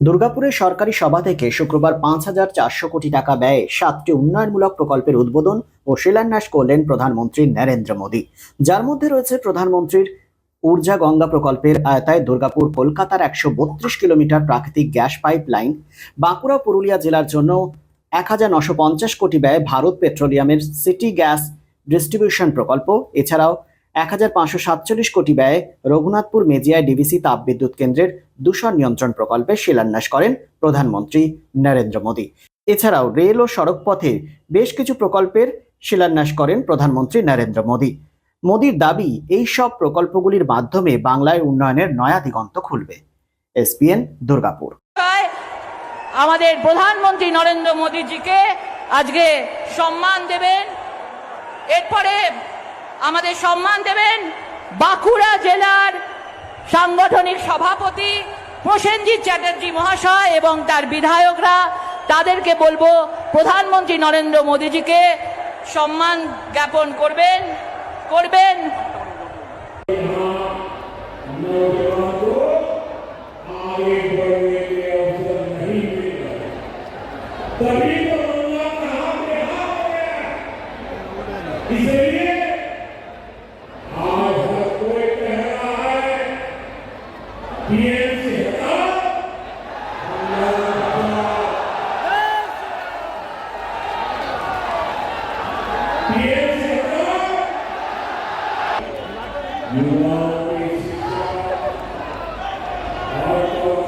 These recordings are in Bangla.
দুর্গাপুরের সরকারি সভা থেকে শুক্রবার পাঁচ হাজার চারশো কোটি টাকা ব্যয়ে সাতটি উন্নয়নমূলক প্রকল্পের উদ্বোধন ও শিলান্যাস করলেন প্রধানমন্ত্রী নরেন্দ্র মোদী। যার মধ্যে রয়েছে প্রধানমন্ত্রীর ঊর্জা গঙ্গা প্রকল্পের আয়তায় দুর্গাপুর, কলকাতার একশো বত্রিশ কিলোমিটার প্রাকৃতিক gas pipe line Bankura, Purulia জেলার জন্য এক হাজার নশো পঞ্চাশ কোটি ব্যয়ে ভারত পেট্রোলিয়ামের সিটি গ্যাস ডিস্ট্রিবিউশন প্রকল্প, এছাড়াও এক হাজার পাঁচশো সাতচল্লিশ কোটি ব্যয়ে রঘুনাথপুর মেজিয়ায় ডিভিসি তাপবিদ্যুৎ কেন্দ্রের দূষণ নিয়ন্ত্রণ প্রকল্পের শিলান্যাস করেন প্রধানমন্ত্রী নরেন্দ্র মোদী। এছাড়াও রেল ও সড়ক পথে বেশ কিছু প্রকল্পের শিলান্যাস করেন প্রধানমন্ত্রী নরেন্দ্র মোদী। মোদীর দাবি, এই সব প্রকল্পগুলির মাধ্যমে বাংলায় উন্নয়নের নয়া দিগন্ত খুলবে। এসপিএন, দুর্গাপুর। আমাদের প্রধানমন্ত্রী নরেন্দ্র মোদীজিকে আজকে সম্মান দেবেন। এরপরে আমাদের সম্মান দেবেন বাঁকুড়া জেলার সাংগঠনিক সভাপতি প্রসেনজিৎ চ্যাটার্জি মহাশয় এবং তার বিধায়করা। তাদেরকে বলব, প্রধানমন্ত্রী নরেন্দ্র মোদীজিকে সম্মান জ্ঞাপন করবেন করবেন। आगे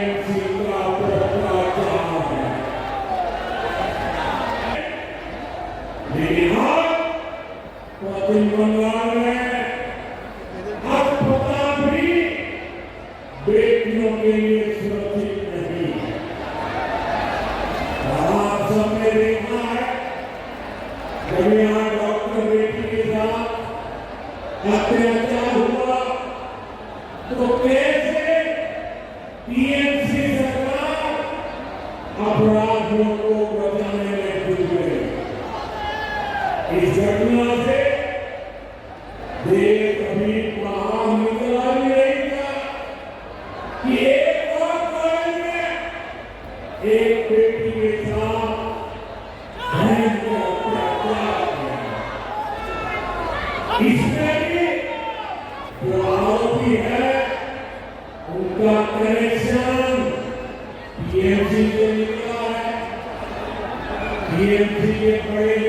Amen. टीएमसी सरकार अपराधियों को बचाने में जुट इस घटना से देश अभी बाहर निकला भी नहीं था कि एक और कॉलेज में एक बेटी के साथ भयंकर अत्याचार BMT BMT BMT BMT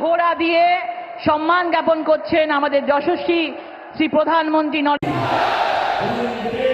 ঘোড়া দিয়ে সম্মান জ্ঞাপন করছেন আমাদের যশস্বী শ্রী প্রধানমন্ত্রী Narendra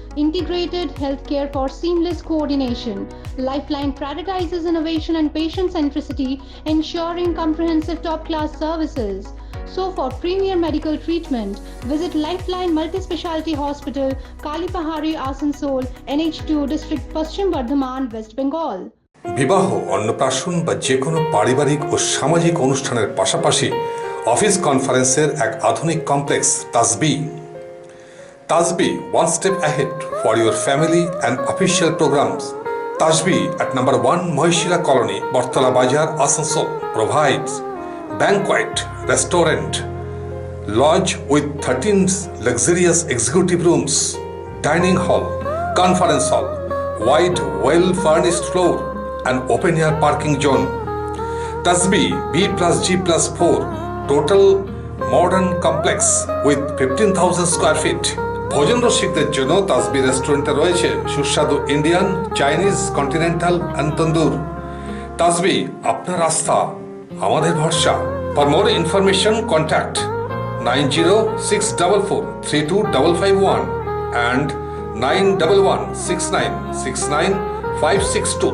integrated healthcare for seamless coordination. Lifeline prioritizes innovation and patient centricity, ensuring comprehensive top class services. So, for premier medical treatment, visit Lifeline Multi-Speciality Hospital, Kalipahari, Asansol, NH2 District, Paschim Bardhaman, West Bengal. বিবাহ অন্নপ্রাশন বা যে কোনো পারিবারিক ও সামাজিক অনুষ্ঠানের পাশাপাশি অফিস কনফারেন্সের এক আধুনিক কমপ্লেক্স তাসবি Tasbi one step ahead for your family and official programmes Tasbi at number one Mahishila colony Battala Bazar Asansol provides banquet restaurant lodge with 13 luxurious executive rooms, dining hall, conference hall, wide, well furnished floor, and open air parking zone. Tasbi B plus G plus 4, total modern complex with 15,000 square feet. ভোজন রসিকদের জন্য তাসবি রেস্টুরেন্টে রয়েছে সুস্বাদু Indian, Chinese, continental and tandoor. Tasbi আপনার আস্থা আমাদের ভরসা। For more information contact nine zero six double four three two double five one and nine double one six nine six nine five six two